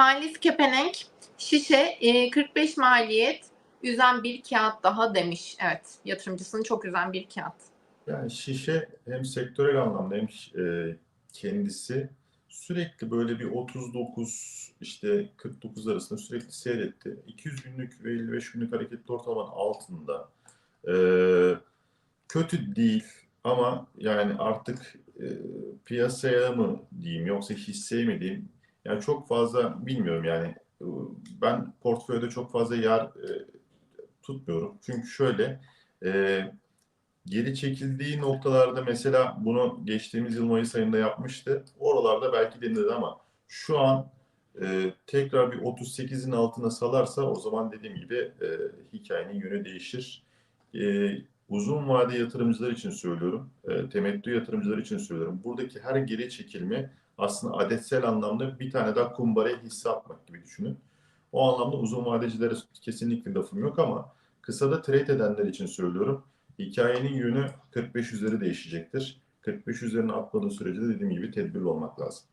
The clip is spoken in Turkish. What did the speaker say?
Halis Kepenenk şişe e, 45 maliyet üzen bir kağıt daha demiş. Evet yatırımcısını çok üzen bir kağıt. Yani şişe hem sektörel anlamda hem e, kendisi sürekli böyle bir 39 işte 49 arasında sürekli seyretti. 200 günlük ve 55 günlük hareketli ortalamanın altında. E, kötü değil ama yani artık e, piyasaya mı diyeyim yoksa hisseye mi diyeyim yani çok fazla bilmiyorum yani ben portföyde çok fazla yer e, tutmuyorum. Çünkü şöyle e, geri çekildiği noktalarda mesela bunu geçtiğimiz yıl Mayıs ayında yapmıştı. Oralarda belki denildi ama şu an e, tekrar bir 38'in altına salarsa o zaman dediğim gibi e, hikayenin yönü değişir. E, uzun vade yatırımcılar için söylüyorum, e, temettü yatırımcılar için söylüyorum. Buradaki her geri çekilme aslında adetsel anlamda bir tane daha kumbaraya hisse atmak gibi düşünün. O anlamda uzun vadecilere kesinlikle lafım yok ama kısada trade edenler için söylüyorum. Hikayenin yönü 45 üzeri değişecektir. 45 üzerine atmadığı sürece de dediğim gibi tedbirli olmak lazım.